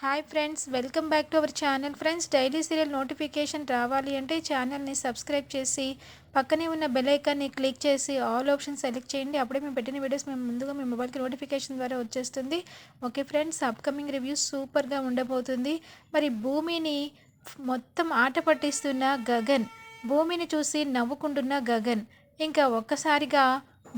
Hi friends welcome back to our channel friends daily serial notification రావాలి అంటే ఛానల్ని subscribe చేసి పక్కనే ఉన్న బెల్ ఐకాన్ని క్లిక్ చేసి ఆల్ ఆప్షన్ సెలెక్ట్ చేయండి. అప్పుడే మేము పెట్టిన వీడియోస్ మేము ముందుగా మీ మొబైల్కి నోటిఫికేషన్ ద్వారా వచ్చేస్తుంది. ఓకే ఫ్రెండ్స్ అప్కమింగ్ రివ్యూస్ సూపర్గా ఉండబోతుంది. మరి భూమిని మొత్తం ఆట పట్టిస్తున్న గగన్ భూమిని చూసి నవ్వుకుంటున్న గగన్ ఇంకా ఒక్కసారిగా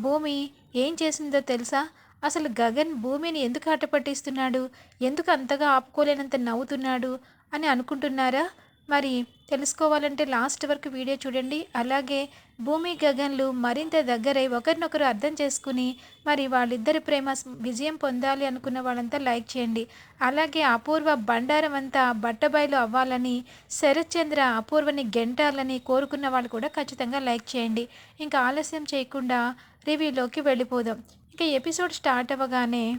భూమి ఏం చేసిందో తెలుసా? అసలు గగన్ భూమిని ఎందుకు ఆటపట్టిస్తున్నాడు ఎందుకు అంతగా ఆపుకోలేనంత నవ్వుతున్నాడు? అని అనుకుంటున్నారా? మరి తెలుసుకోవాలంటే లాస్ట్ వరకు వీడియో చూడండి. అలాగే భూమి గగన్లు మరింత దగ్గరై ఒకరినొకరు అర్థం చేసుకుని మరి వాళ్ళిద్దరి ప్రేమ విజయం పొందాలి అనుకున్న వాళ్ళంతా లైక్ చేయండి. అలాగే అపూర్వ బండారం అంతా బట్టబయలు అవ్వాలని శరత్చంద్ర అపూర్వని గెంటాలని కోరుకున్న వాళ్ళు కూడా ఖచ్చితంగా లైక్ చేయండి. ఇంకా ఆలస్యం చేయకుండా రివ్యూలోకి వెళ్ళిపోదాం. ఇక ఎపిసోడ్ స్టార్ట్ అవ్వగానే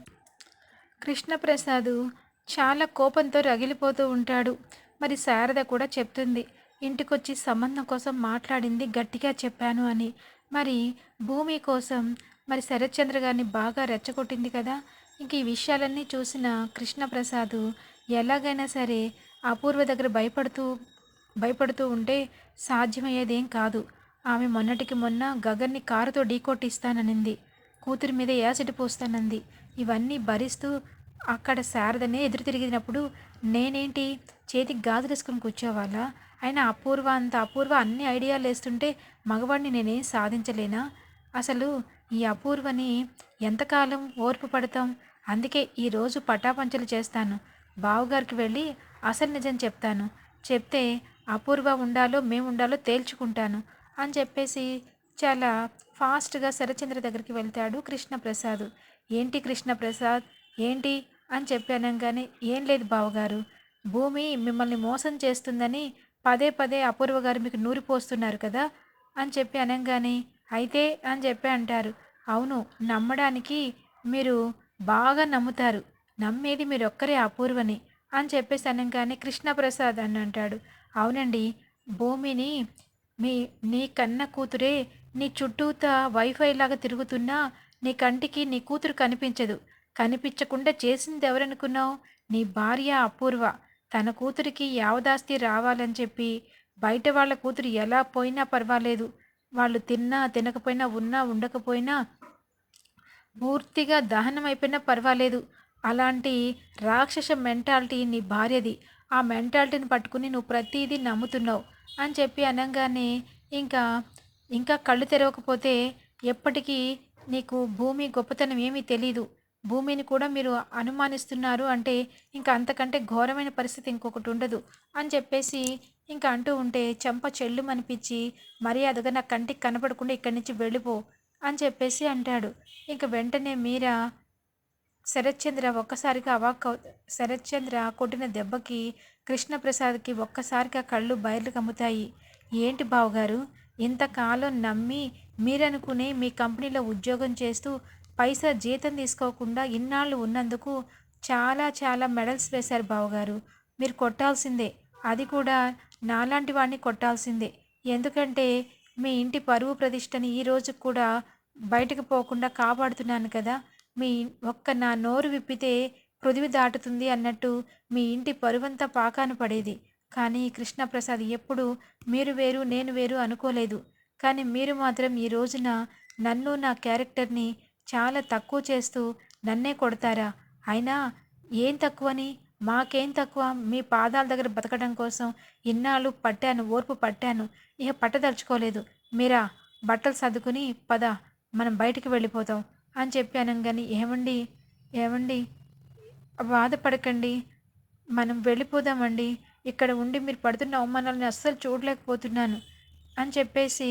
కృష్ణప్రసాద్ చాలా కోపంతో రగిలిపోతూ ఉంటాడు. మరి శారద కూడా చెప్తుంది ఇంటికొచ్చి సంబంధం కోసం మాట్లాడింది గట్టిగా చెప్పాను అని. మరి భూమి కోసం మరి శరత్చంద్ర గారిని బాగా రెచ్చగొట్టింది కదా. ఇంక ఈ విషయాలన్నీ చూసిన కృష్ణప్రసాద్ ఎలాగైనా సరే అపూర్వ దగ్గర భయపడుతూ భయపడుతూ ఉంటే సాధ్యమయ్యేదేం కాదు. ఆమె మొన్నటికి మొన్న గగన్ని కారుతో ఢీకొట్టిస్తాననింది. కూతురి మీద యాసిడ్ పోస్తానంది? ఇవన్నీ భరిస్తూ అక్కడ శారదనే ఎదురు తిరిగినప్పుడు నేనేంటి? చేతికి గాజులేసుకుని కూర్చోవాలా? అయినా అపూర్వ అంత అపూర్వ అన్ని ఐడియాలు వేస్తుంటే మగవాడిని నేనేం సాధించలేనా? అసలు ఈ అపూర్వని ఎంతకాలం ఓర్పు పడతాం? అందుకే ఈరోజు పటాపంచలు చేస్తాను. బావుగారికి వెళ్ళి అసలు నిజం చెప్తాను. చెప్తే అపూర్వ ఉండాలో మేము ఉండాలో తేల్చుకుంటాను అని చెప్పేసి చాలా ఫాస్ట్గా శరచంద్ర దగ్గరికి వెళ్తాడు కృష్ణప్రసాద్. ఏంటి కృష్ణప్రసాద్? ఏంటి? అని చెప్పి అనగానే ఏం లేదు బావగారు. భూమి మిమ్మల్ని మోసం చేస్తుందని పదే పదే అపూర్వ గారు మీకు నూరి పోస్తున్నారు కదా? అని చెప్పి అనగానే అయితే అని చెప్పి అంటారు. అవును నమ్మడానికి మీరు బాగా నమ్ముతారు. నమ్మేది మీరు ఒక్కరే అపూర్వని అని చెప్పేసి అనగానే కృష్ణప్రసాద్ అని అంటాడు. అవునండి భూమిని మీ నీ కన్న కూతురే నీ చుట్టూతా వైఫై లాగా తిరుగుతున్నా నీ కంటికి నీ కూతురు కనిపించదు. కనిపించకుండా చేసింది ఎవరనుకున్నావు? నీ భార్య అపూర్వ. తన కూతురికి యావదాస్తి రావాలని చెప్పి బయట వాళ్ళ కూతురు ఎలా పోయినా పర్వాలేదు. వాళ్ళు తిన్నా తినకపోయినా ఉన్నా ఉండకపోయినా పూర్తిగా దహనం అయిపోయినా పర్వాలేదు. అలాంటి రాక్షస మెంటాలిటీ నీ భార్యది. ఆ మెంటాలిటీని పట్టుకుని నువ్వు ప్రతిదీ నమ్ముతున్నావు అని చెప్పి అనగానే ఇంకా ఇంకా కళ్ళు తెరవకపోతే ఎప్పటికీ నీకు భూమి గొప్పతనం ఏమీ తెలీదు. భూమిని కూడా మీరు అనుమానిస్తున్నారు అంటే ఇంకా అంతకంటే ఘోరమైన పరిస్థితి ఇంకొకటి ఉండదు అని చెప్పేసి ఇంకా అంటూ ఉంటే చెంప చెల్లు అనిపించి మర్యాదగా నా కంటికి కనపడకుండా ఇక్కడి నుంచి వెళ్ళిపో అని చెప్పేసి అంటాడు. ఇంక వెంటనే మీరా శరత్చంద్ర ఒక్కసారిగా అవాక్ శరత్చంద్ర కొట్టిన దెబ్బకి కృష్ణప్రసాద్కి ఒక్కసారిగా కళ్ళు బయర్లు కమ్ముతాయి. ఏంటి బావగారు? ఇంతకాలం నమ్మి మీరనుకునే మీ కంపెనీలో ఉద్యోగం చేస్తూ పైసా జీతం తీసుకోకుండా ఇన్నాళ్ళు ఉన్నందుకు చాలా చాలా మెడల్స్ వేశారు బావగారు. మీరు కొట్టాల్సిందే. అది కూడా నాలాంటి వాడిని కొట్టాల్సిందే. ఎందుకంటే మీ ఇంటి పరువు ప్రతిష్టని ఈ రోజు కూడా బయటకు పోకుండా కాపాడుతున్నాను కదా. మీ ఒక్క నా నోరు విప్పితే పృథివి దాటుతుంది అన్నట్టు మీ ఇంటి పరువంతా పాకాను పడేది. కానీ కృష్ణప్రసాద్ ఎప్పుడు మీరు వేరు నేను వేరు అనుకోలేదు. కానీ మీరు మాత్రం ఈ రోజున నన్ను నా క్యారెక్టర్ని చాలా తక్కువ చేస్తూ నన్నే కొడతారా? అయినా ఏం తక్కువని? మాకేం తక్కువ? మీ పాదాల దగ్గర బతకడం కోసం ఇన్నాళ్ళు పట్టాను ఓర్పు పట్టాను. ఇక పట్టదలుచుకోలేదు. మీరా బట్టలు సర్దుకుని పద మనం బయటికి వెళ్ళిపోతాం అని చెప్పి కానీ ఏమండి? ఏమండి? బాధపడకండి. మనం వెళ్ళిపోదామండి. ఇక్కడ ఉండి మీరు పడుతున్న అవమానాలను అస్సలు చూడలేకపోతున్నాను అని చెప్పేసి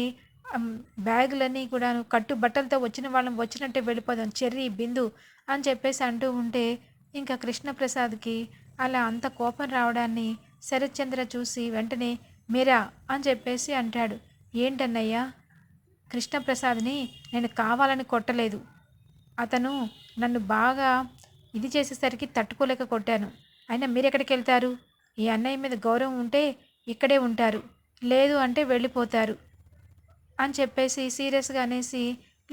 బ్యాగులన్నీ కూడా కట్టు బట్టలతో వచ్చిన వాళ్ళం వచ్చినట్టే వెళ్ళిపోదాం చెర్రీ బిందు అని చెప్పేసి అంటూ ఉంటే ఇంకా కృష్ణప్రసాద్కి అలా అంత కోపం రావడాన్ని శరత్చంద్ర చూసి వెంటనే మీరా అని చెప్పేసి అంటాడు. ఏంటన్నయ్యా? కృష్ణప్రసాద్ని నేను కావాలని కొట్టలేదు. అతను నన్ను బాగా ఇది చేసేసరికి తట్టుకోలేక కొట్టాను. అయినా మీరెక్కడికి వెళ్తారు ఈ అన్నయ్య మీద గౌరవం ఉంటే ఇక్కడే ఉంటారు. లేదు అంటే వెళ్ళిపోతారు అని చెప్పేసి సీరియస్గా అనేసి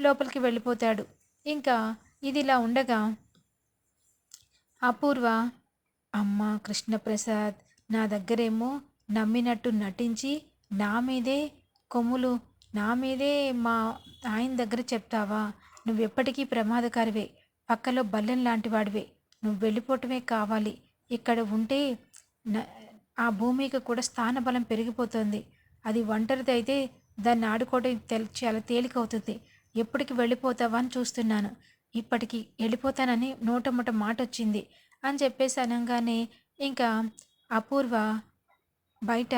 లోపలికి వెళ్ళిపోతాడు. ఇంకా ఇది ఇలా ఉండగా అపూర్వ అమ్మ కృష్ణప్రసాద్ నా దగ్గరేమో నమ్మినట్టు నటించి నా మీదే కొమ్ములు నా మీదే మా ఆయన దగ్గర చెప్తావా? నువ్వు ఎప్పటికీ ప్రమాదకారివే. పక్కలో బల్లెం లాంటి వాడివే. నువ్వు వెళ్ళిపోవటమే కావాలి. ఇక్కడ ఉంటే ఆ భూమికి కూడా స్థానబలం పెరిగిపోతుంది. అది ఒంటరిది అయితే దాన్ని ఆడుకోవడం తెల్ చాలా తేలికవుతుంది. ఎప్పటికి వెళ్ళిపోతావా అని చూస్తున్నాను. ఇప్పటికి వెళ్ళిపోతానని నోటముట మాట వచ్చింది అని చెప్పేసి అనగానే ఇంకా అపూర్వ బయట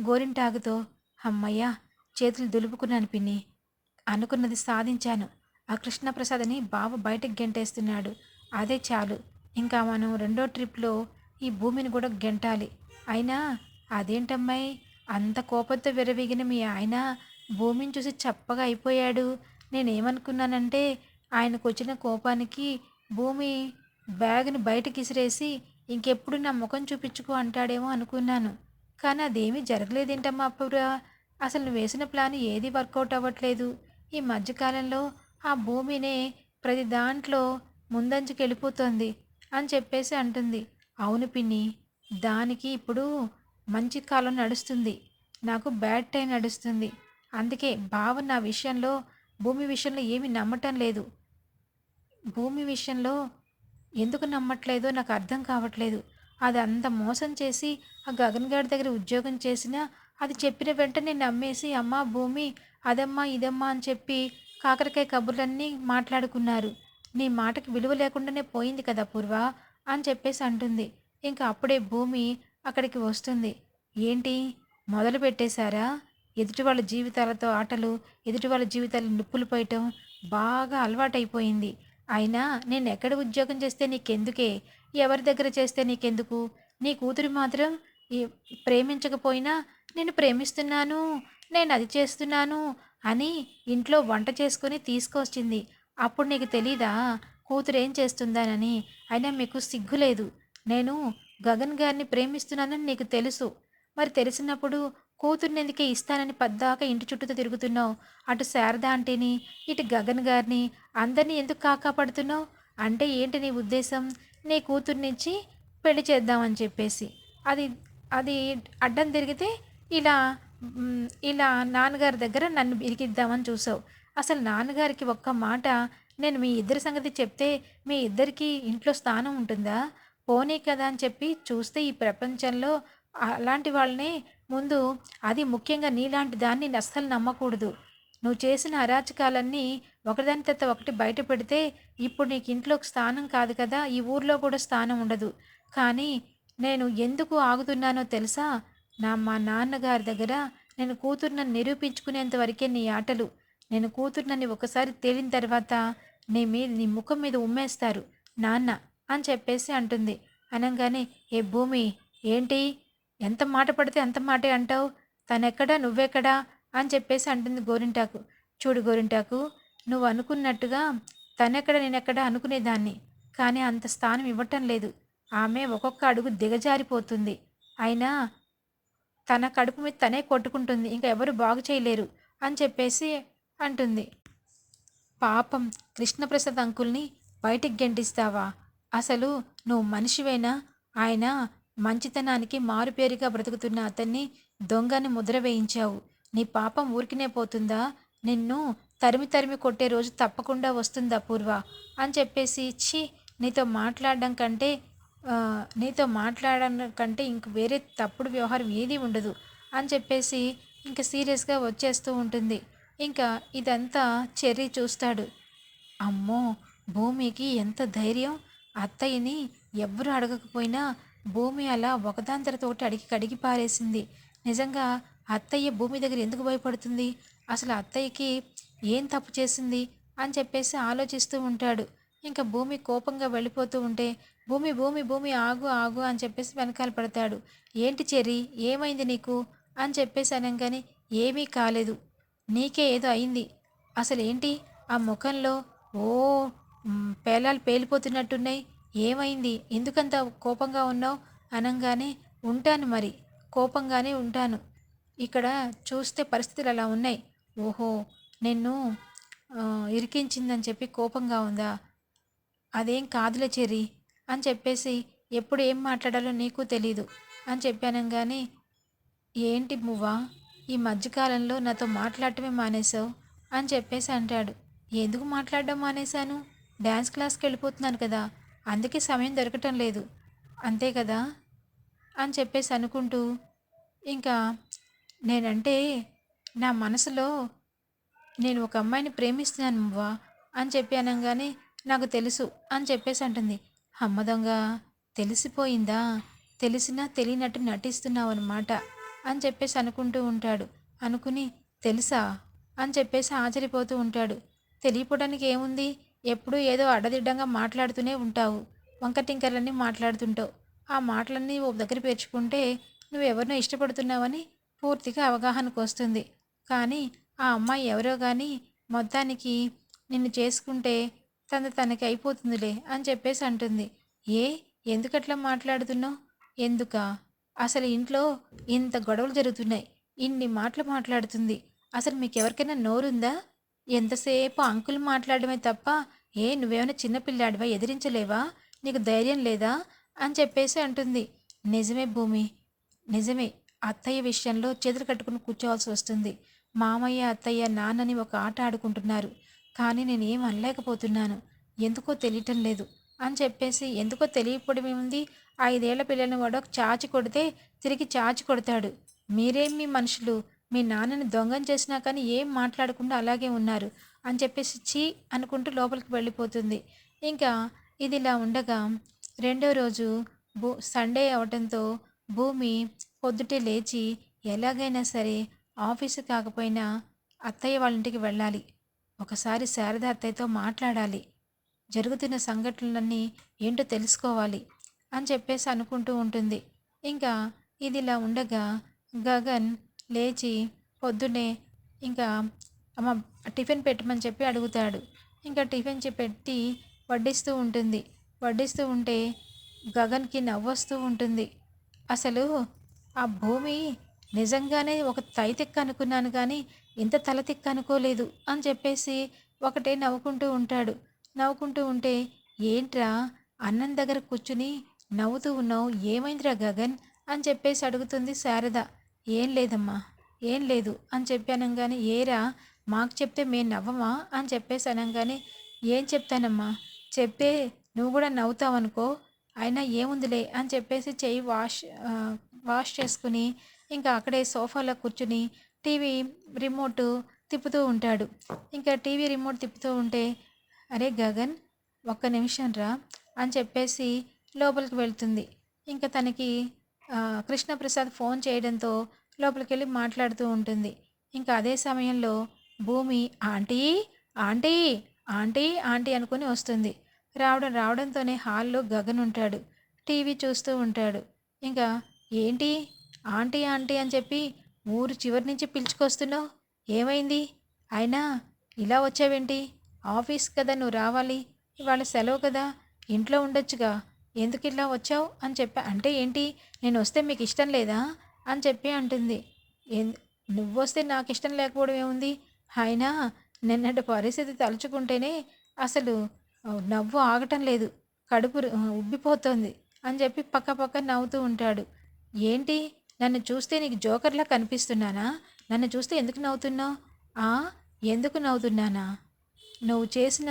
గోరింటాకుతో అమ్మయ్య చేతులు దులుపుకున్నాను పిన్ని. అనుకున్నది సాధించాను. ఆ కృష్ణప్రసాద్ని బావ బయటకు గెంటేస్తున్నాడు. అదే చాలు. ఇంకా మనం రెండో ట్రిప్లో ఈ భూమిని కూడా గెంటాలి. అయినా అదేంటమ్మాయి? అంత కోపంతో విరవిగిన మీ ఆయన భూమిని చూసి చప్పగా అయిపోయాడు. నేనేమనుకున్నానంటే ఆయనకు వచ్చిన కోపానికి భూమి బ్యాగ్ని బయటకి ఇసిరేసి ఇంకెప్పుడు నా ముఖం చూపించుకో అంటాడేమో అనుకున్నాను. కానీ అదేమీ జరగలేదేంటమ్మా అప్పుడ? అసలు వేసిన ప్లాన్ ఏది వర్కౌట్ అవ్వట్లేదు. ఈ మధ్యకాలంలో ఆ భూమినే ప్రతి దాంట్లో ముందంజకెళ్ళిపోతోంది అని చెప్పేసి అంటుంది. అవును పిన్ని దానికి ఇప్పుడు మంచి కాలం నడుస్తుంది. నాకు బ్యాడ్ టైం నడుస్తుంది. అందుకే బావ నా విషయంలో భూమి విషయంలో ఏమీ నమ్మటం లేదు. భూమి విషయంలో ఎందుకు నమ్మట్లేదో నాకు అర్థం కావట్లేదు. అది అంత మోసం చేసి ఆ గగన్ గారి దగ్గర ఉద్యోగం చేసినా అది చెప్పిన వెంటనే నమ్మేసి అమ్మా భూమి అదమ్మా ఇదమ్మా అని చెప్పి కాకరకాయ కబుర్లన్నీ మాట్లాడుకున్నారు. నీ మాటకి విలువ లేకుండానే పోయింది కదా పూర్వ? అని చెప్పేసి అంటుంది. ఇంకా అప్పుడే భూమి అక్కడికి వస్తుంది. ఏంటి? మొదలు పెట్టేశారా? ఎదుటి వాళ్ళ జీవితాలతో ఆటలు ఎదుటి వాళ్ళ జీవితాలు నిప్పులు పోయటం బాగా అలవాటైపోయింది. అయినా నేను ఎక్కడ ఉద్యోగం చేస్తే నీకెందుకే? ఎవరి దగ్గర చేస్తే నీకెందుకు? నీ కూతురు మాత్రం ప్రేమించకపోయినా నేను ప్రేమిస్తున్నాను నేను అది చేస్తున్నాను అని ఇంట్లో వంట చేసుకుని తీసుకొచ్చింది. అప్పుడు నీకు తెలీదా? కూతురు ఏం చేస్తుందానని అయినా మీకు సిగ్గు లేదు. నేను గగన్ గారిని ప్రేమిస్తున్నానని నీకు తెలుసు. మరి తెలిసినప్పుడు కూతుర్ని ఎందుకే ఇస్తానని పద్దాక ఇంటి చుట్టూతో తిరుగుతున్నావు? అటు శారద ఆంటీని ఇటు గగన్ గారిని అందరినీ ఎందుకు కాకాపడుతున్నావు? అంటే ఏంటి నీ ఉద్దేశం? నీ కూతుర్నిచ్చి పెళ్ళి చేద్దామని చెప్పేసి. అది అది అడ్డం తిరిగితే ఇలా ఇలా నాన్నగారి దగ్గర నన్ను ఇరికిద్దామని చూసావు. అసలు నాన్నగారికి ఒక్క మాట నేను మీ ఇద్దరి సంగతి చెప్తే మీ ఇద్దరికి ఇంట్లో స్థానం ఉంటుందా? పోనీ కదా అని చెప్పి చూస్తే ఈ ప్రపంచంలో అలాంటి వాళ్ళని ముందు అది ముఖ్యంగా నీలాంటి దాన్ని అస్సలు నమ్మకూడదు. నువ్వు చేసిన అరాచకాలన్నీ ఒకదాని తర్వాత ఒకటి బయట పెడితే ఇప్పుడు నీకు ఇంట్లో స్థానం కాదు కదా ఈ ఊర్లో కూడా స్థానం ఉండదు. కానీ నేను ఎందుకు ఆగుతున్నానో తెలుసా? నా మా నాన్నగారి దగ్గర నేను కూతుర్నని నిరూపించుకునేంత వరకే నీ ఆటలు. నేను కూతుర్నని ఒకసారి తేలిన తర్వాత నీ మీద నీ ముఖం మీద ఉమ్మేస్తారు. నాన్న అని చెప్పేసి అంటుంది. అనగానే ఏ భూమి ఏంటి? ఎంత మాట పడితే అంత మాటే అంటావు? తనెక్కడా నువ్వెక్కడా? అని చెప్పేసి అంటుంది గోరింటాకు. చూడు గోరింటాకు నువ్వు అనుకున్నట్టుగా తనెక్కడ నేనెక్కడ అనుకునేదాన్ని. కానీ అంత స్థానం ఇవ్వటం లేదు. ఆమె ఒక్కొక్క అడుగు దిగజారిపోతుంది. అయినా తన కడుపు మీద తనే కొట్టుకుంటుంది. ఇంకా ఎవరు బాగు చేయలేరు. అని చెప్పేసి అంటుంది. పాపం కృష్ణప్రసాద్ అంకుల్ని బయటికి గెంటిస్తావా? అసలు నువ్వు మనిషివేనా? ఆయన మంచితనానికి మారుపేరుగా బ్రతుకుతున్న అతన్ని దొంగని ముద్ర వేయించావు. నీ పాపం ఊరికినే పోతుందా? నిన్ను తరిమి తరిమి కొట్టే రోజు తప్పకుండా వస్తుందా పూర్వ? అని చెప్పేసి ఇచ్చి నీతో మాట్లాడడం కంటే నీతో మాట్లాడడం కంటే ఇంక వేరే తప్పుడు వ్యవహారం ఏదీ ఉండదు అని చెప్పేసి ఇంకా సీరియస్గా వచ్చేస్తూ ఉంటుంది. ఇంకా ఇదంతా చెర్రీ చూస్తాడు. అమ్మో భూమికి ఎంత ధైర్యం. అత్తయ్యని ఎవ్వరు అడగకపోయినా భూమి అలా ఒకదాని తర్వాత ఒకటి అడిగి కడిగి పారేసింది. నిజంగా అత్తయ్య భూమి దగ్గర ఎందుకు భయపడుతుంది? అసలు అత్తయ్యకి ఏం తప్పు చేసింది? అని చెప్పేసి ఆలోచిస్తూ ఉంటాడు. ఇంకా భూమి కోపంగా వెళ్ళిపోతూ ఉంటే భూమి భూమి భూమి ఆగు ఆగు అని చెప్పేసి వెనకాల పడతాడు. ఏంటి చెర్రీ? ఏమైంది నీకు? అని చెప్పేసి అనగానే ఏమీ కాలేదు. నీకే ఏదో అయింది. అసలేంటి? ఆ ముఖంలో ఓ పేలాలు పేలిపోతున్నట్టున్నాయి. ఏమైంది? ఎందుకంత కోపంగా ఉన్నావు? అనంగానే ఉంటాను మరి. కోపంగానే ఉంటాను. ఇక్కడ చూస్తే పరిస్థితులు అలా ఉన్నాయి. ఓహో నిన్ను ఇరికించిందని చెప్పి కోపంగా ఉందా? అదేం కాదులే చెరి అని చెప్పేసి ఎప్పుడు ఏం మాట్లాడాలో నీకు తెలీదు అని చెప్పాను కానీ ఏంటి మువ్వా ఈ మధ్యకాలంలో నాతో మాట్లాడటమే మానేశావు అని చెప్పేసి అంటాడు. ఎందుకు మాట్లాడడం మానేశాను? డ్యాన్స్ క్లాస్కి వెళ్ళిపోతున్నాను కదా అందుకే సమయం దొరకటం లేదు. అంతే కదా? అని చెప్పేసి అనుకుంటూ ఇంకా నేనంటే నా మనసులో నేను ఒక అమ్మాయిని ప్రేమిస్తున్నాను మువ్వా అని చెప్పి అనగానే నాకు తెలుసు అని చెప్పేసి అంటుంది. అమ్మ దొంగ తెలిసిపోయిందా? తెలిసినా తెలియనట్టు నటిస్తున్నావు అనమాట అని చెప్పేసి అనుకుంటూ ఉంటాడు. అనుకుని తెలుసా? అని చెప్పేసి ఆశ్చర్యపోతూ ఉంటాడు. తెలియపోవడానికి ఏముంది? ఎప్పుడూ ఏదో అడ్డదిడ్డంగా మాట్లాడుతూనే ఉంటావు. వంకటింకర్లన్నీ మాట్లాడుతుంటావు. ఆ మాటలన్నీ ఓ దగ్గర పేర్చుకుంటే నువ్వెవరినో ఇష్టపడుతున్నావని పూర్తిగా అవగాహనకు వస్తుంది. కానీ ఆ అమ్మాయి ఎవరో కానీ మొత్తానికి నిన్ను చేసుకుంటే తన తనకి అయిపోతుందిలే అని చెప్పేసి అంటుంది. ఏ? ఎందుకట్లా మాట్లాడుతున్నావు? ఎందుకా? అసలు ఇంట్లో ఇంత గొడవలు జరుగుతున్నాయి. ఇన్ని మాటలు మాట్లాడుతుంది. అసలు మీకు ఎవరికైనా నోరుందా? ఎంతసేపు అంకుల్ మాట్లాడమే తప్ప ఏ నువ్వేమైనా చిన్నపిల్లాడివా ఎదిరించలేవా? నీకు ధైర్యం లేదా? అని చెప్పేసి అంటుంది. నిజమే భూమి. నిజమే. అత్తయ్య విషయంలో చేతులు కట్టుకుని కూర్చోవాల్సి వస్తుంది. మామయ్య అత్తయ్య నాన్నని ఒక ఆట ఆడుకుంటున్నారు. కానీ నేను ఏం అనలేకపోతున్నాను. ఎందుకో తెలియటం లేదు. అని చెప్పేసి ఎందుకో తెలియకపోవడం ఏముంది? ఐదేళ్ళ పిల్లల్ని వాడు చాచి కొడితే తిరిగి చాచి కొడతాడు. మీరేం మీ మనుషులు? మీ నాన్నని దొంగం చేసినా కానీ ఏం మాట్లాడకుండా అలాగే ఉన్నారు అని చెప్పేసి చీ అనుకుంటూ లోపలికి వెళ్ళిపోతుంది. ఇంకా ఇది ఇలా ఉండగా రెండో రోజు భూ సండే అవడంతో భూమి పొద్దుటే లేచి ఎలాగైనా సరే ఆఫీసు కాకపోయినా అత్తయ్య వాళ్ళ ఇంటికి వెళ్ళాలి. ఒకసారి శారద అత్తయ్యతో మాట్లాడాలి. జరుగుతున్న సంఘటనలన్నీ ఏంటో తెలుసుకోవాలి. అని చెప్పేసి అనుకుంటూ ఉంటుంది. ఇంకా ఇదిలా ఉండగా గగన్ లేచి పొద్దున్నే ఇంకా అమ్మ టిఫిన్ పెట్టమని చెప్పి అడుగుతాడు. ఇంకా టిఫిన్ పెట్టి వడ్డిస్తూ ఉంటుంది. వడ్డిస్తూ ఉంటే గగన్కి నవ్వొస్తూ ఉంటుంది. అసలు ఆ భూమి నిజంగానే ఒక తైతిక్క అనుకున్నాను కానీ ఇంత తలతిక్క అనుకోలేదు అని చెప్పేసి ఒకటే నవ్వుకుంటూ ఉంటాడు. నవ్వుకుంటూ ఉంటే ఏంట్రా అన్నం దగ్గర కూర్చుని నవ్వుతూ ఉన్నావు. ఏమైందిరా గగన్? అని చెప్పేసి అడుగుతుంది శారద. ఏం లేదమ్మా. ఏం లేదు అని చెప్పానంగానే ఏరా? మాకు చెప్తే మేము నవ్వమా? అని చెప్పేసి అనగానే ఏం చెప్తానమ్మా? చెప్తే నువ్వు కూడా నవ్వుతావనుకో. అయినా ఏముందిలే అని చెప్పేసి చెయ్యి వాష్ వాష్ చేసుకుని ఇంకా అక్కడే సోఫాలో కూర్చుని టీవీ రిమోట్ తిప్పుతూ ఉంటాడు. ఇంకా టీవీ రిమోట్ తిప్పుతూ ఉంటే అరే గగన్ ఒక్క నిమిషం రా అని చెప్పేసి లోపలికి వెళ్తుంది. ఇంకా తనకి కృష్ణప్రసాద్ ఫోన్ చేయడంతో లోపలికి వెళ్ళి మాట్లాడుతూ ఉంటుంది. ఇంకా అదే సమయంలో భూమి ఆంటీ ఆంటీ ఆంటీ ఆంటీ అనుకుని వస్తుంది. రావడం రావడంతోనే హాల్లో గగన్ ఉంటాడు. టీవీ చూస్తూ ఉంటాడు. ఇంకా ఏంటి? ఆంటీ ఆంటీ అని చెప్పి ఊరు చివరి నుంచి పిలుచుకొస్తున్నావు? ఏమైంది? అయినా ఇలా వచ్చావేంటి? ఆఫీస్ కదా నువ్వు రావాలి. ఇవాళ సెలవు కదా. ఇంట్లో ఉండొచ్చుగా. ఎందుకు ఇలా వచ్చావు అని చెప్పా. అంటే ఏంటి? నేను వస్తే మీకు ఇష్టం లేదా? అని చెప్పి అంటుంది. నువ్వు వస్తే నాకు ఇష్టం లేకపోవడం ఏముంది? అయినా నిన్నటి పరిస్థితి తలుచుకుంటేనే అసలు నవ్వు ఆగటం లేదు. కడుపు ఉబ్బిపోతుంది అని చెప్పి పక్క పక్క నవ్వుతూ ఉంటాడు. ఏంటి? నన్ను చూస్తే నీకు జోకర్లా కనిపిస్తున్నానా? నన్ను చూస్తే ఎందుకు నవ్వుతున్నావు? ఎందుకు నవ్వుతున్నానా? నువ్వు చేసిన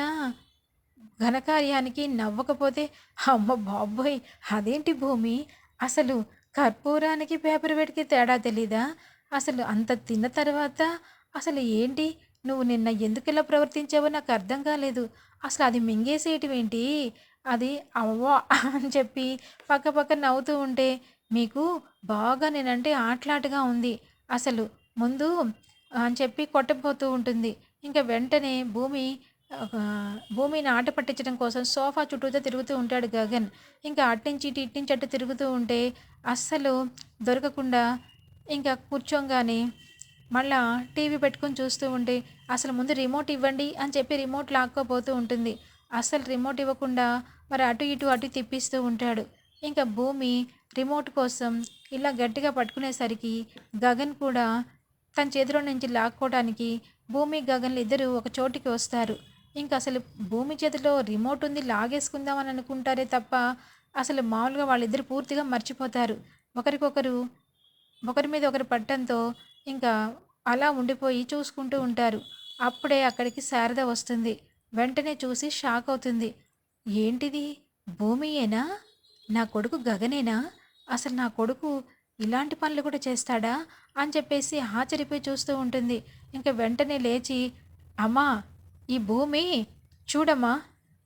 ఘనకార్యానికి నవ్వకపోతే అమ్మ బాబోయ్! అదేంటి భూమి? అసలు కర్పూరానికి పేపర్ వేడికి తేడా తెలీదా? అసలు అంత తిన్న తర్వాత అసలు ఏంటి? నువ్వు నిన్న ఎందుకు ఇలా ప్రవర్తించావో నాకు అర్థం కాలేదు. అసలు అది మింగేసేటివేంటి అది అవ్వా అని చెప్పి పక్క పక్క నవ్వుతూ ఉంటే మీకు బాగా నేనంటే ఆటలాటగా ఉంది. అసలు ముందు అని చెప్పి కొట్టబోతూ ఉంటుంది. ఇంకా వెంటనే భూమి భూమిని ఆట పట్టించడం కోసం సోఫా చుట్టూతో తిరుగుతూ ఉంటాడు గగన్. ఇంకా అట్టించి ఇటు ఇట్టించి అట్టు తిరుగుతూ ఉంటే అస్సలు దొరకకుండా ఇంకా కూర్చోగానే మళ్ళా టీవీ పెట్టుకొని చూస్తూ ఉంటే అసలు ముందు రిమోట్ ఇవ్వండి అని చెప్పి రిమోట్ లాక్కోపోతూ ఉంటుంది. అస్సలు రిమోట్ ఇవ్వకుండా మరి అటు ఇటు అటు తిప్పిస్తూ ఉంటాడు. ఇంకా భూమి రిమోట్ కోసం ఇలా గట్టిగా పట్టుకునేసరికి గగన్ కూడా తన చేతిలో నుంచి లాక్కోవడానికి భూమి గగన్లు ఇద్దరు ఒక చోటికి వస్తారు. ఇంకా అసలు భూమి చేతిలో రిమోట్ ఉంది లాగేసుకుందామని అనుకుంటారే తప్ప అసలు మామూలుగా వాళ్ళిద్దరు పూర్తిగా మర్చిపోతారు. ఒకరికొకరు ఒకరి మీద ఒకరు పట్టడంతో ఇంకా అలా ఉండిపోయి చూసుకుంటూ ఉంటారు. అప్పుడే అక్కడికి శారద వస్తుంది. వెంటనే చూసి షాక్ అవుతుంది. ఏంటిది? భూమియేనా? నా కొడుకు గగనేనా? అసలు నా కొడుకు ఇలాంటి పనులు కూడా చేస్తాడా? అని చెప్పేసి ఆశ్చర్యపోయి చూస్తూ ఉంటుంది. ఇంకా వెంటనే లేచి అమ్మా ఈ భూమి చూడమ్మా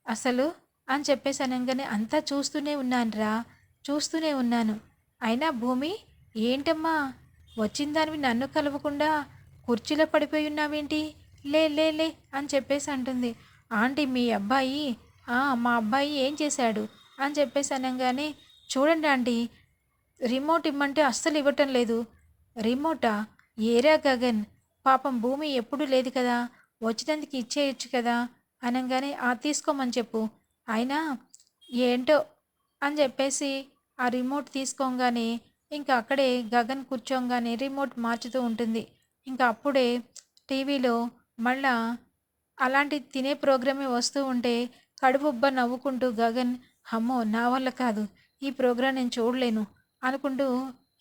అసలు అని చెప్పేసి అనగానే అంతా చూస్తూనే ఉన్నానురా చూస్తూనే ఉన్నాను. అయినా భూమి ఏంటమ్మా? వచ్చిన దానివి నన్ను కలవకుండా కుర్చీలో పడిపోయి ఉన్నావేంటి? లే లే లే అని చెప్పేసి అంటుంది. ఆంటీ మీ అబ్బాయి మా అబ్బాయి ఏం చేశాడు? అని చెప్పేసి అనగానే చూడండి ఆంటీ రిమోట్ ఇమ్మంటే అస్సలు ఇవ్వటం లేదు. రిమోటా? ఏరా గగన్ పాపం భూమి ఎప్పుడూ లేదు కదా. వచ్చినందుకు ఇచ్చేయచ్చు కదా అనగానే ఆ తీసుకోమని చెప్పు. అయినా ఏంటో అని చెప్పేసి ఆ రిమోట్ తీసుకోగానే ఇంకా అక్కడే గగన్ కూర్చోగానే రిమోట్ మార్చుతూ ఉంటుంది. ఇంకా అప్పుడే టీవీలో మళ్ళా అలాంటి తినే ప్రోగ్రామే వస్తూ ఉంటే కడుపుబ్బ నవ్వుకుంటూ గగన్ అమ్మో నా వల్ల కాదు. ఈ ప్రోగ్రాం నేను చూడలేను అనుకుంటూ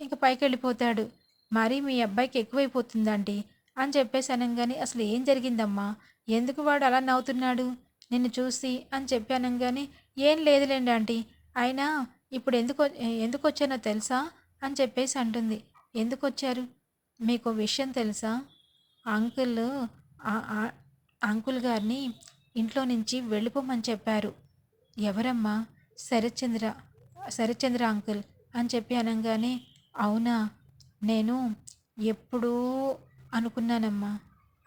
ఇంక పైకి వెళ్ళిపోతాడు మరి మీ అబ్బాయికి ఎక్కువైపోతుందండి అని చెప్పేసి అనగానే అసలు ఏం జరిగిందమ్మా? ఎందుకు వాడు అలా నవ్వుతున్నాడు? నిన్ను చూసి అని చెప్పి అనగానే ఏం లేదులేండి ఆంటీ. అయినా ఇప్పుడు ఎందుకు ఎందుకు వచ్చానో తెలుసా? అని చెప్పేసి అంటుంది. ఎందుకు వచ్చారు? మీకు విషయం తెలుసా? అంకుల్ అంకుల్ గారిని ఇంట్లో నుంచి వెళ్ళిపోమని చెప్పారు. ఎవరమ్మా? శరత్చంద్ర శరత్చంద్ర అంకుల్ అని చెప్పి అనగానే అవునా? నేను ఎప్పుడూ అనుకున్నానమ్మా.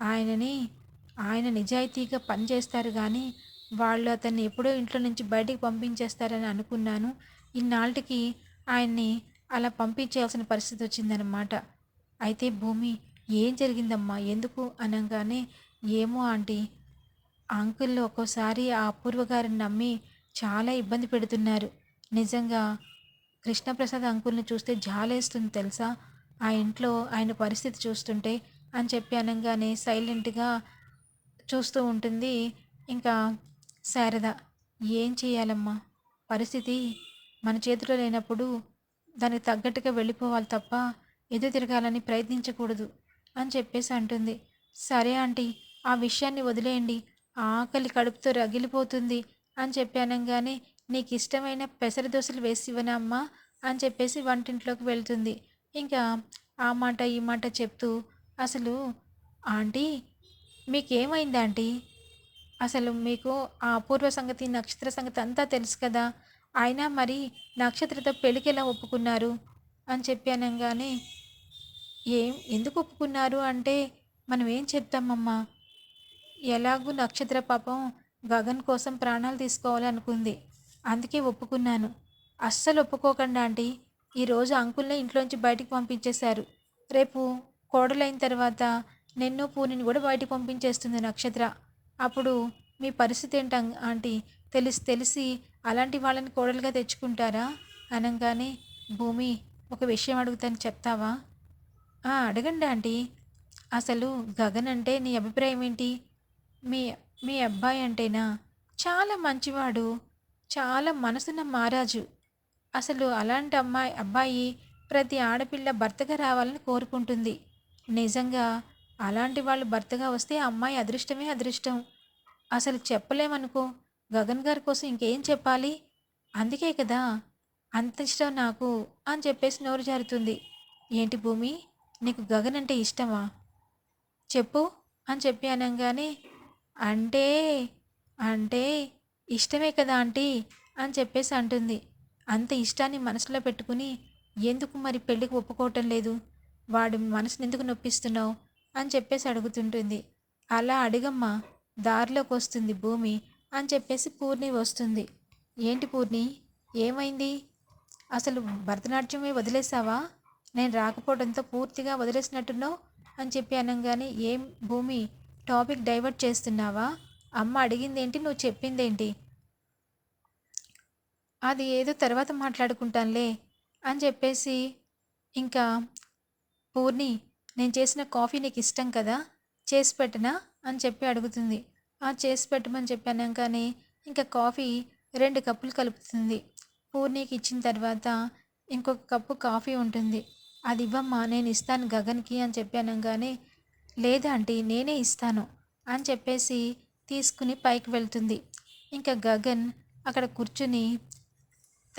ఆయనని ఆయన నిజాయితీగా పనిచేస్తారు కానీ వాళ్ళు అతన్ని ఎప్పుడో ఇంట్లో నుంచి బయటికి పంపించేస్తారని అనుకున్నాను. ఇన్నాళ్ళకి ఆయన్ని అలా పంపించేయాల్సిన పరిస్థితి వచ్చిందనమాట అయితే భూమి ఏం జరిగిందమ్మా? ఎందుకు? అనగానే ఏమో ఆంటీ. అంకుల్ ఒక్కోసారి ఆ అపూర్వ గారిని నమ్మి చాలా ఇబ్బంది పెడుతున్నారు. నిజంగా కృష్ణప్రసాద్ అంకుల్ని చూస్తే జాలేస్తుంది తెలుసా? ఆ ఇంట్లో ఆయన పరిస్థితి చూస్తుంటే అని చెప్పి అనగానే సైలెంట్గా చూస్తూ ఉంటుంది. ఇంకా శారద ఏం చేయాలమ్మా పరిస్థితి మన చేతిలో లేనప్పుడు దానికి తగ్గట్టుగా వెళ్ళిపోవాలి తప్ప ఎదురు తిరగాలని ప్రయత్నించకూడదు అని చెప్పేసి అంటుంది. సరే ఆంటీ ఆ విషయాన్ని వదిలేయండి. ఆకలి కడుపుతో రగిలిపోతుంది అని చెప్పి అనగానే నీకు ఇష్టమైన పెసర దోశలు వేసి ఇవ్వనా అమ్మా? అని చెప్పేసి వంటింట్లోకి వెళ్తుంది. ఇంకా ఆ మాట ఈ మాట చెప్తూ అసలు ఆంటీ మీకేమైంది ఆంటీ? అసలు మీకు ఆ అపూర్వ సంగతి నక్షత్ర సంగతి అంతా తెలుసు కదా? అయినా మరి నక్షత్రతో పెళ్ళికి ఎలా ఒప్పుకున్నారు? అని చెప్పి అనగానే ఏం ఎందుకు ఒప్పుకున్నారు అంటే మనం ఏం చెప్తామమ్మా? ఎలాగూ నక్షత్ర పాపం గగన్ కోసం ప్రాణాలు తీసుకోవాలనుకుంది. అందుకే ఒప్పుకున్నాను. అస్సలు ఒప్పుకోకండి ఆంటీ. ఈరోజు అంకుల్ని ఇంట్లోంచి బయటికి పంపించేశారు. రేపు కోడలైన తర్వాత నిన్ను పూనిని కూడా బయటికి పంపించేస్తుంది నక్షత్ర. అప్పుడు మీ పరిస్థితి ఏంటం ఆంటీ? తెలిసి తెలిసి అలాంటి వాళ్ళని కోడలుగా తెచ్చుకుంటారా? అనగానే భూమి ఒక విషయం అడుగుతాను చెప్తావా? "ఆ, అడగండి ఆంటీ. అసలు గగన్ అంటే నీ అభిప్రాయం ఏంటి? మీ మీ అబ్బాయి అంటేనా? చాలా మంచివాడు చాలా మనసున్న మహారాజు. అసలు అలాంటి అమ్మాయి అబ్బాయి ప్రతి ఆడపిల్ల భర్తగా రావాలని కోరుకుంటుంది. నిజంగా అలాంటి వాళ్ళు భర్తగా వస్తే అమ్మాయి అదృష్టమే అదృష్టం. అసలు చెప్పలేమనుకో గగన్ గారి కోసం ఇంకేం చెప్పాలి? అందుకే కదా అంత ఇష్టం నాకు అని చెప్పేసి నోరు జారుతుంది. ఏంటి భూమి నీకు గగన్ అంటే ఇష్టమా? చెప్పు అని చెప్పి అనగానే అంటే అంటే ఇష్టమే కదా ఆంటీ అని చెప్పేసి అంటుంది. అంత ఇష్టాన్ని మనసులో పెట్టుకుని ఎందుకు మరి పెళ్ళికి ఒప్పుకోవటం లేదు? వాడి మనసుని ఎందుకు నొప్పిస్తున్నావు? అని చెప్పేసి అడుగుతుంటుంది. అలా అడిగమ్మా దారిలోకి వస్తుంది భూమి అని చెప్పేసి పూర్ణి వస్తుంది. ఏంటి పూర్ణి? ఏమైంది? అసలు భరతనాట్యమే వదిలేసావా? నేను రాకపోవడంతో పూర్తిగా వదిలేసినట్టున్నావు? అని చెప్పి అనగానే ఏం భూమి టాపిక్ డైవర్ట్ చేస్తున్నావా? అమ్మ అడిగిందేంటి? నువ్వు చెప్పిందేంటి? అది ఏదో తర్వాత మాట్లాడుకుంటానులే అని చెప్పేసి ఇంకా పూర్ణి నేను చేసిన కాఫీ నీకు ఇష్టం కదా చేసి పెట్టనా? అని చెప్పి అడుగుతుంది. ఆ చేసి పెట్టమని చెప్పానంకానే ఇంకా కాఫీ రెండు కప్పులు కలుపుతుంది. పూర్ణికి ఇచ్చిన తర్వాత ఇంకొక కప్పు కాఫీ ఉంటుంది. అది ఇవ్వమ్మా నేను ఇస్తాను గగన్కి అని చెప్పాను కానీ లేదంటే నేనే ఇస్తాను అని చెప్పేసి తీసుకుని పైకి వెళ్తుంది. ఇంకా గగన్ అక్కడ కూర్చుని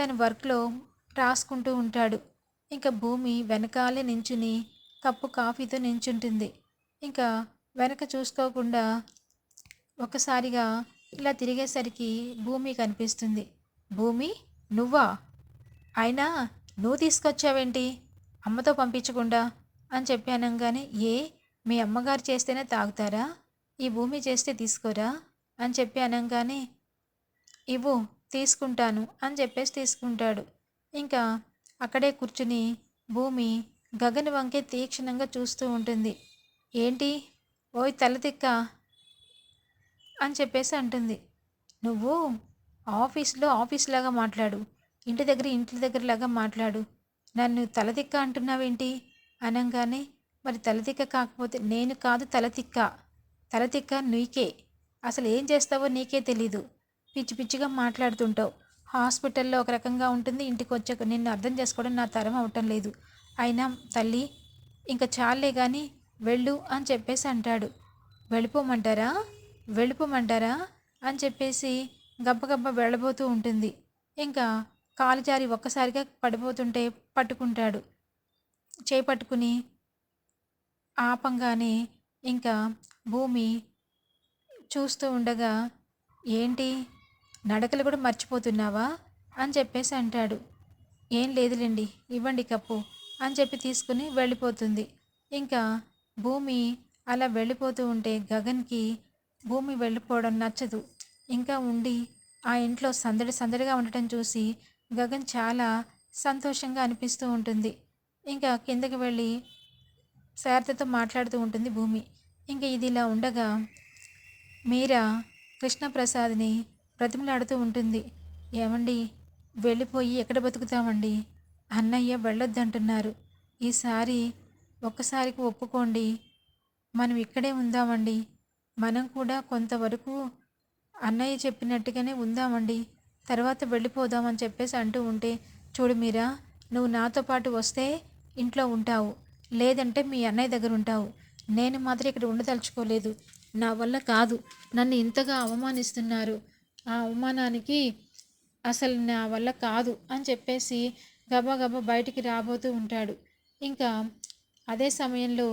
తన వర్క్లో రాసుకుంటూ ఉంటాడు. ఇంకా భూమి వెనకాలే నించుని కప్పు కాఫీతో నించుంటుంది. ఇంకా వెనక చూసుకోకుండా ఒకసారిగా ఇలా తిరిగేసరికి భూమి కనిపిస్తుంది. భూమి నువ్వా? అయినా నువ్వు తీసుకొచ్చావేంటి? అమ్మతో పంపించకుండా అని చెప్పానంగానే ఏ? మీ అమ్మగారు చేస్తేనే తాగుతారా? ఈ భూమి చేస్తే తీసుకోరా? అని చెప్పి అనగానే ఇవ్వు తీసుకుంటాను అని చెప్పేసి తీసుకుంటాడు. ఇంకా అక్కడే కూర్చుని భూమి గగన్ వంకే తీక్షణంగా చూస్తూ ఉంటుంది. ఏంటి? ఓయ్ తలతిక్క అని చెప్పేసి అంటుంది. నువ్వు ఆఫీస్లో ఆఫీస్ లాగా మాట్లాడు. ఇంటి దగ్గర ఇంటి దగ్గర లాగా మాట్లాడు. నన్ను తలతిక్క అంటున్నావేంటి? అనగానే మరి తలతిక్క కాకపోతే నేను కాదు తలతిక్క తలతిక్క నీకే. అసలు ఏం చేస్తావో నీకే తెలీదు. పిచ్చి పిచ్చిగా మాట్లాడుతుంటావు. హాస్పిటల్లో ఒక రకంగా ఉంటుంది. ఇంటికి వచ్చాక నిన్ను అర్థం చేసుకోవడం నా తరం అవటం లేదు. అయినా తల్లి ఇంకా చాలే కానీ వెళ్ళు అని చెప్పేసి అంటాడు. వెళ్ళిపోమంటారా? వెళ్ళిపోమంటారా? అని చెప్పేసి గబ్బగబ్బ వెళ్ళబోతూ ఉంటుంది. ఇంకా కాలు జారి ఒక్కసారిగా పడిపోతుంటే పట్టుకుంటాడు. చేపట్టుకుని పట్టుకుని ఆపంగానే ఇంకా భూమి చూస్తూ ఉండగా ఏంటి? నడకలు కూడా మర్చిపోతున్నావా? అని చెప్పేసి అంటాడు. ఏం లేదులేండి ఇవ్వండి కప్పు అని చెప్పి తీసుకుని వెళ్ళిపోతుంది. ఇంకా భూమి అలా వెళ్ళిపోతూ ఉంటే గగన్కి భూమి వెళ్ళిపోవడం నచ్చదు. ఇంకా ఉండి ఆ ఇంట్లో సందడి సందడిగా ఉండటం చూసి గగన్ చాలా సంతోషంగా అనిపిస్తూ ఉంటుంది. ఇంకా కిందకి వెళ్ళి శారదతో మాట్లాడుతూ ఉంటుంది భూమి. ఇంకా ఇది ఇలా ఉండగా మీరా కృష్ణప్రసాద్ని బ్రతిమలాడుతూ ఉంటుంది. ఏమండి? వెళ్ళిపోయి ఎక్కడ బతుకుతామండి? అన్నయ్య వెళ్ళొద్దంటున్నారు. ఈసారి ఒక్కసారికి ఒప్పుకోండి. మనం ఇక్కడే ఉందామండి. మనం కూడా కొంతవరకు అన్నయ్య చెప్పినట్టుగానే ఉందామండి. తర్వాత వెళ్ళిపోదామని చెప్పేసి అంటూ ఉంటే చూడు మీరా నువ్వు నాతో పాటు వస్తే ఇంట్లో ఉంటావు. లేదంటే మీ అన్నయ్య దగ్గర ఉంటావు. నేను మాత్రం ఇక్కడ ఉండదలుచుకోలేదు. నా వల్ల కాదు. నన్ను ఇంతగా అవమానిస్తున్నారు. ఆ అవమానానికి అసలు నా వల్ల కాదు అని చెప్పేసి గబా బయటికి రాబోతూ ఉంటాడు. ఇంకా అదే సమయంలో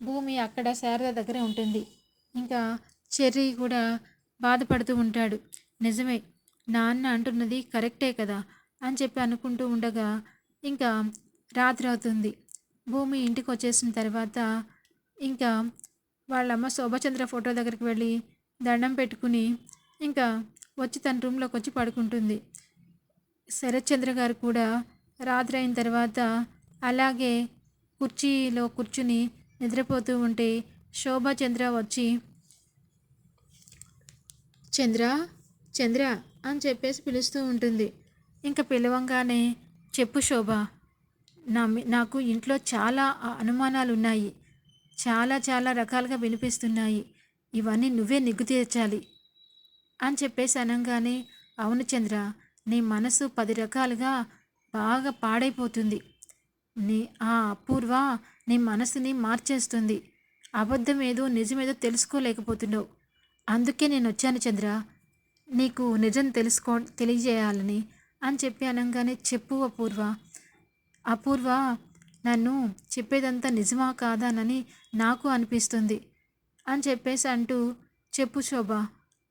భూమి అక్కడ శారద దగ్గర ఉంటుంది. ఇంకా చెర్రీ కూడా బాధపడుతూ ఉంటాడు. నిజమే నాన్న అంటున్నది కరెక్టే కదా అని చెప్పి అనుకుంటూ ఉండగా ఇంకా రాత్రి అవుతుంది. భూమి ఇంటికి వచ్చేసిన తర్వాత ఇంకా వాళ్ళమ్మ శోభచంద్ర ఫోటో దగ్గరికి వెళ్ళి దండం పెట్టుకుని ఇంకా వచ్చి తన రూమ్లోకి వచ్చి పడుకుంటుంది. శరత్చంద్ర గారు కూడా రాత్రి అయిన తర్వాత అలాగే కుర్చీలో కూర్చుని నిద్రపోతూ ఉంటే శోభాచంద్ర వచ్చి చంద్ర చంద్ర అని చెప్పేసి పిలుస్తూ ఉంటుంది. ఇంకా పిలవంగానే చెప్పు శోభ నా నాకు ఇంట్లో చాలా అనుమానాలు ఉన్నాయి చాలా చాలా రకాలుగా వినిపిస్తున్నాయి. ఇవన్నీ నువ్వే నిగ్గు తీర్చాలి. అని చెప్పేసి అనగానే అవును చంద్ర నీ మనసు పది రకాలుగా బాగా పాడైపోతుంది. నీ ఆ అపూర్వ నీ మనసుని మార్చేస్తుంది. అబద్ధం ఏదో నిజమేదో తెలుసుకోలేకపోతున్నావు. అందుకే నేను వచ్చాను చంద్ర. నీకు నిజం తెలుసుకో తెలియజేయాలని అని చెప్పి అనగానే చెప్పు అపూర్వ. అపూర్వ నన్ను చెప్పేదంతా నిజమా కాదానని నాకు అనిపిస్తుంది అని చెప్పేసి అంటూ చెప్పు శోభ.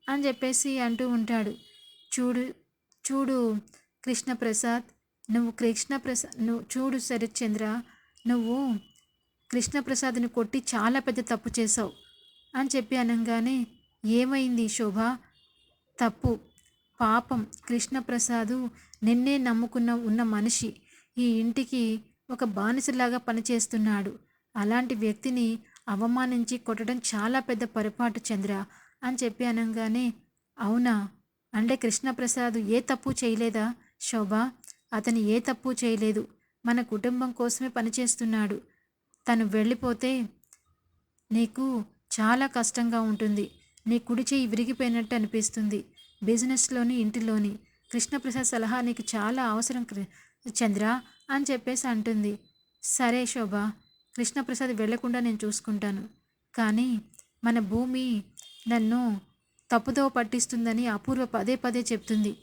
అని చెప్పేసి అంటూ ఉంటాడు. చూడు చూడు కృష్ణప్రసాద్ నువ్వు కృష్ణప్రసాద్ నువ్వు చూడు శరత్చంద్ర నువ్వు కృష్ణప్రసాద్ని కొట్టి చాలా పెద్ద తప్పు చేసావు అని చెప్పి అనగానే ఏమైంది శోభ? తప్పు. పాపం. కృష్ణప్రసాదు నిన్నే నమ్ముకున్న ఉన్న మనిషి ఈ ఇంటికి ఒక బానిసలాగా పనిచేస్తున్నాడు. అలాంటి వ్యక్తిని అవమానించి కొట్టడం చాలా పెద్ద పొరపాటు చంద్ర. అని చెప్పి అనగానే అవునా? అంటే కృష్ణప్రసాద్ ఏ తప్పు చేయలేదా? శోభ అతను ఏ తప్పు చేయలేదు. మన కుటుంబం కోసమే పనిచేస్తున్నాడు తను వెళ్ళిపోతే నీకు చాలా కష్టంగా ఉంటుంది. నీ కుడి చేయి విరిగిపోయినట్టు అనిపిస్తుంది. బిజినెస్లోని ఇంటిలోని. కృష్ణప్రసాద్ సలహా నీకు చాలా అవసరం చంద్ర అని చెప్పేసి అంటుంది. సరే శోభ కృష్ణప్రసాద్ వెళ్ళకుండా నేను చూసుకుంటాను. కానీ మన భూమి నన్ను తప్పుదోవ పట్టిస్తుందని అపూర్వ పదే పదే చెప్తుంది.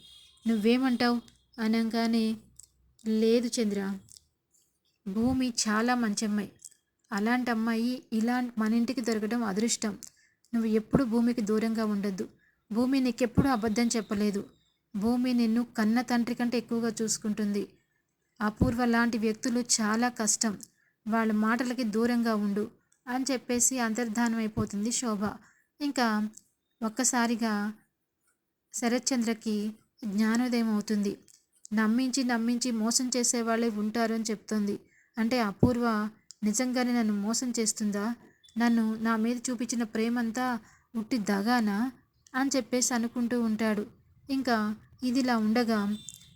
నువ్వేమంటావు? అనగానే లేదు చంద్ర. భూమి చాలా మంచి అమ్మాయి అలాంటి అమ్మాయి ఇలా మన ఇంటికి దొరకడం అదృష్టం. నువ్వు ఎప్పుడు భూమికి దూరంగా ఉండొద్దు. భూమి నీకెప్పుడు అబద్ధం చెప్పలేదు. భూమి నిన్ను కన్న తండ్రి కంటే ఎక్కువగా చూసుకుంటుంది. అపూర్వ లాంటి వ్యక్తులు చాలా కష్టం. వాళ్ళ మాటలకి దూరంగా ఉండు అని చెప్పేసి అంతర్ధానం అయిపోతుంది శోభ. ఇంకా ఒక్కసారిగా శరత్చంద్రకి జ్ఞానోదయం అవుతుంది. నమ్మించి నమ్మించి మోసం చేసే వాళ్ళే ఉంటారు అని చెప్తుంది. అంటే అపూర్వ నిజంగానే నన్ను మోసం చేస్తుందా? నన్ను నా మీద చూపించిన ప్రేమంతా ఉట్టి దగానా? అని చెప్పేసి అనుకుంటూ ఉంటాడు. ఇంకా ఇదిలా ఉండగా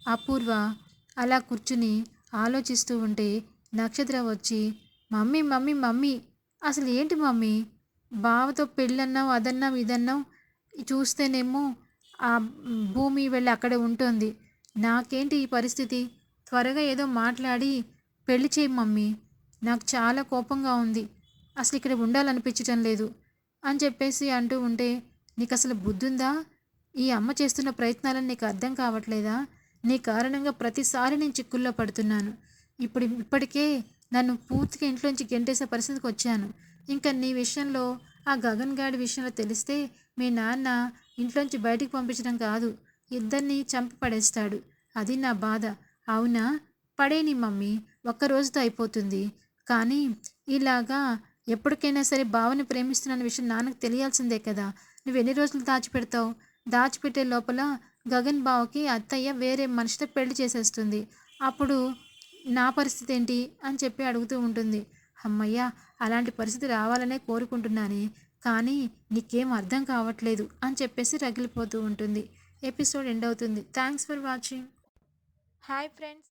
అపూర్వ అలా కూర్చుని ఆలోచిస్తూ ఉంటే నక్షత్ర వచ్చి మమ్మీ మమ్మీ మమ్మీ అసలు ఏంటి మమ్మీ? బావతో పెళ్ళన్నావు అదన్నావు ఇదన్నావు చూస్తేనేమో ఆ భూమి వెళ్ళి అక్కడే ఉంటుంది. నాకేంటి ఈ పరిస్థితి? త్వరగా ఏదో మాట్లాడి పెళ్ళి చేయి మమ్మీ. నాకు చాలా కోపంగా ఉంది. అసలు ఇక్కడ ఉండాలనిపించటం లేదు అని చెప్పేసి అంటూ ఉంటే నీకు అసలు బుద్ధుందా? ఈ అమ్మ చేస్తున్న ప్రయత్నాలను నీకు అర్థం కావట్లేదా? నీ కారణంగా ప్రతిసారి నేను చిక్కుల్లో పడుతున్నాను. ఇప్పుడు ఇప్పటికే నన్ను పూర్తిగా ఇంట్లోంచి గెంటేసే పరిస్థితికి వచ్చాను. ఇంకా నీ విషయంలో ఆ గగన్ గాడి విషయంలో తెలిస్తే మీ నాన్న ఇంట్లోంచి బయటికి పంపించడం కాదు ఇద్దరిని చంపి పడేస్తాడు. అది నా బాధ. అవునా? పడేని మమ్మీ. ఒక్క రోజుతో అయిపోతుంది. కానీ ఇలాగా ఎప్పటికైనా సరే బావని ప్రేమిస్తున్న విషయం నాన్నకు తెలియాల్సిందే కదా. నువ్వు ఎన్ని రోజులు దాచిపెడతావు? దాచిపెట్టే లోపల గగన్ బావకి అత్తయ్య వేరే మనిషితో పెళ్ళి చేసేస్తుంది. అప్పుడు నా పరిస్థితి ఏంటి? అని చెప్పి అడుగుతూ ఉంటుంది. అమ్మయ్యా అలాంటి పరిస్థితి రావాలనే కోరుకుంటున్నానే కానీ నీకేం అర్థం కావట్లేదు అని చెప్పేసి రగిలిపోతూ ఉంటుంది. ఎపిసోడ్ ఎండ్ అవుతుంది. Thanks for watching. Hi friends.